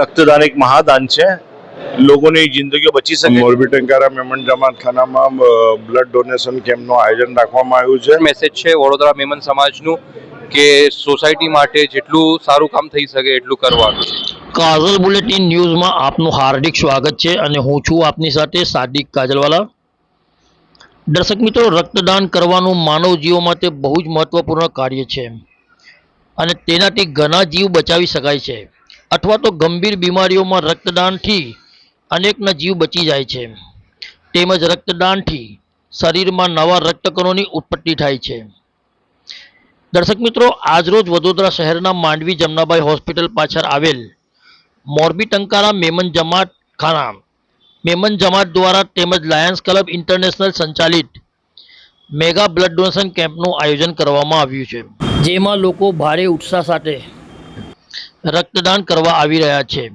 રક્તદાન એક મહાદાન છે. લોકોની જિંદગીઓ બચી શકે મોરબી ટંકારા મેમન જમાત ખાનામાં બ્લડ ડોનેશન કેમ્પનું આયોજન રાખવામાં આવ્યું છે. મેસેજ છે વડોદરા મેમન સમાજનું કે સોસાયટી માટે જેટલું સારું કામ થઈ શકે એટલું કરવાનું કાજલ બુલેટિન ન્યૂઝમાં આપનું હાર્દિક સ્વાગત છે અને હું છું આપની સાથે સાદિક કાજલવાલા. દર્શક મિત્રો રક્તદાન કરવાનું માનવ જીવો માટે બહુ જ મહત્વપૂર્ણ કાર્ય છે. અને તેનાથી ઘણા જીવ બચાવી શકાય છે. અથવા તો ગંભીર બીમારીઓમાં રક્તદાનથી અનેકના જીવ બચી જાય છે. તેમજ રક્તદાનથી શરીરમાં નવા રક્તકણોની ઉત્પત્તિ થાય છે. દર્શક મિત્રો, આજરોજ વડોદરા શહેરના માંડવી જમનાબાઈ હોસ્પિટલ પાછળ આવેલ મોરબી ટંકારા મેમન જમાત ખાના મેમન જમાત દ્વારા તેમજ લાયન્સ ક્લબ ઇન્ટરનેશનલ સંચાલિત મેગા બ્લડ ડોનેશન કેમ્પનું આયોજન કરવામાં આવ્યું છે. જેમાં લોકો ભારે ઉત્સાહ સાથે રક્તદાન કરવા આવી રહ્યા છે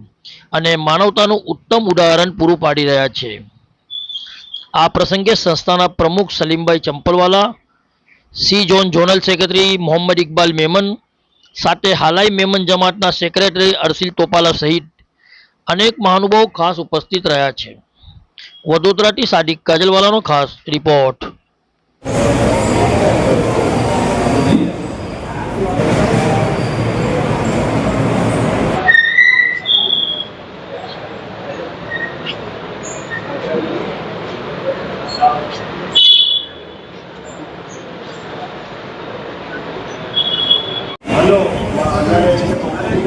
અને માનવતાનું ઉત્તમ ઉદાહરણ પૂરું પાડી રહ્યા છે. આ પ્રસંગે સંસ્થાના પ્રમુખ સલીમભાઈ Champalwala, C zone zonal secretary Mohammed Iqbal Memon, સાથે હાલાઈ મેમન જમાતના સેક્રેટરી અરસિલ ટોપાલા સહિત અનેક મહાનુભાવો ખાસ ઉપસ્થિત રહ્યા છે. વડોદરાથી સાદિક કાજલવાલાનો ખાસ રિપોર્ટ જી આજે રક્તદાન કેમ્પનું આયોજન કરવામાં આવ્યું છે શું કહેશો અ,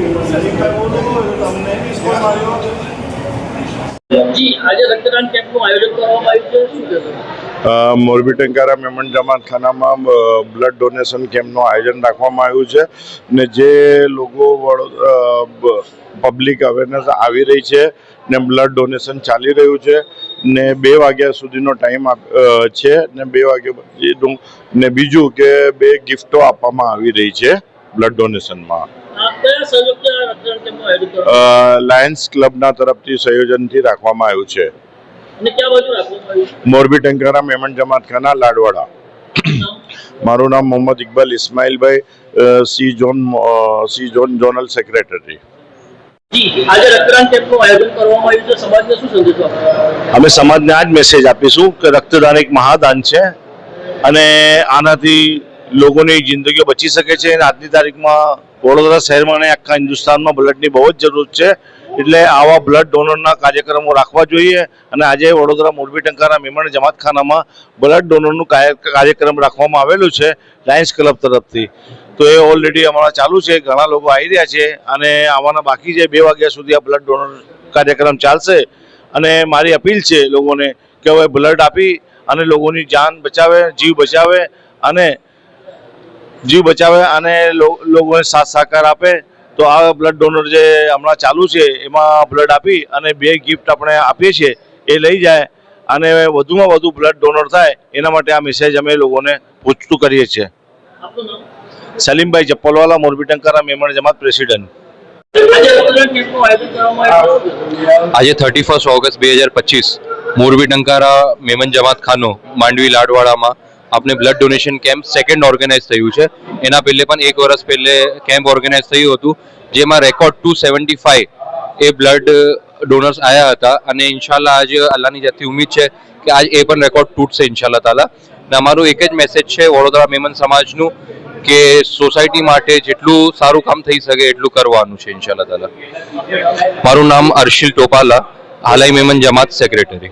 મોરબી ટંકારા મેમન જમાત ખાનામાં બ્લડ ડોનેશન કેમ્પનું આયોજન રાખવામાં આવ્યું છે ને જે લોકો પબ્લિક અવેરનેસ આવી રહી છે ને બ્લડ ડોનેશન ચાલી રહ્યું છે ને બે વાગ્યા સુધીનો ટાઈમ છે ને બે વાગ્યા પછીનું ને બીજું કે બે ગિફ્ટો આપવામાં આવી રહી છે. બ્લડ ડોનેશનમાં લાયન્સ ક્લબના તરફથી સંયોજનથી રાખવામાં આવ્યું છે. અને ક્યાં બાજુ રાખવામાં આવ્યું? મોરબી ટંકારા મેમન જમાત ખાના લાડવાડા મારું નામ મોહમ્મદ ઇકબાલ ઇસ્માઇલભાઈ C zone C zone zonal secretary ji આજે રક્તદાન કેમ્પનું આયોજન કરવામાં આવ્યું છે. સમાજને શું સંદેશો આપશો અમે સમાજને આ જ મેસેજ આપીશું કે રક્તદાન એક મહાદાન છે અને આનાથી લોકોની જિંદગીઓ બચી શકે છે અને આજની તારીખમાં વડોદરા શહેરમાં અને આખા હિન્દુસ્તાનમાં બ્લડની બહુ જ જરૂર છે. એટલે આવા બ્લડ ડોનરના કાર્યક્રમો રાખવા જોઈએ અને આજે વડોદરા મોરબી ટંકારા મેમણ જમાતખાનામાં બ્લડ ડોનરનું કાર્ય- કાર્યક્રમ રાખવામાં આવેલું છે લાયન્સ ક્લબ તરફથી. તો એ ઓલરેડી અમારા ચાલુ છે, ઘણા લોકો આવી રહ્યા છે અને આવવાના બાકી છે બે વાગ્યા સુધી આ બ્લડ ડોનર કાર્યક્રમ ચાલશે. અને મારી અપીલ છે લોકોને કે હવે બ્લડ આપી અને લોકોની જાન બચાવે, જીવ બચાવે અને જીવ બચાવે અને લોકોને સાથ સહકાર આપે તો આ બ્લડ ડોનર જે હમણાં ચાલુ છે એમાં બ્લડ આપી અને બે ગિફ્ટ આપણે આપીએ છીએ એ લઈ જાય અને વધુમાં વધુ બ્લડ ડોનર થાય એના માટે આ મેસેજ અમે લોકોને પૂછતું કરીએ છીએ. સલીમભાઈ ચપ્પલવાલા મોરબી ટંકારા મેમણ જમાત પ્રેસિડેન્ટ આજે થર્ટી ફર્સ્ટ ઓગસ્ટ બે હજાર પચીસ મોરબી ટંકારા મેમન જમાત ખાનો માંડવી લાડવાડામાં આપણે blood donation camp second organise થયું છે. એના પહેલે પણ એક વર્ષ પહેલે કેમ્પ ઓર્ગેનાઇઝ થયું હતું, જેમાં રેકોર્ડ ટુ સેવન્ટી ફાઈવ એ બ્લડ ડોનર્સ આવ્યા હતા. અને ઇન્શાલ્લાહ આજે અલ્લાહની જાતથી ઉમ્મીદ છે કે આજ એ પણ રેકોર્ડ તૂટશે ઇન્શાલ્લાહ તાલા. અને અમારો એક જ મેસેજ છે વડોદરા મેમન સમાજનું કે સોસાયટી માટે જેટલું સારું કામ થઈ શકે એટલું કરવાનું છે ઇન્શાલ્લાહ તાલા. મારું નામ અર્શિલ ટોપાલા હાલાઈ મેમન જમાત સેક્રેટરી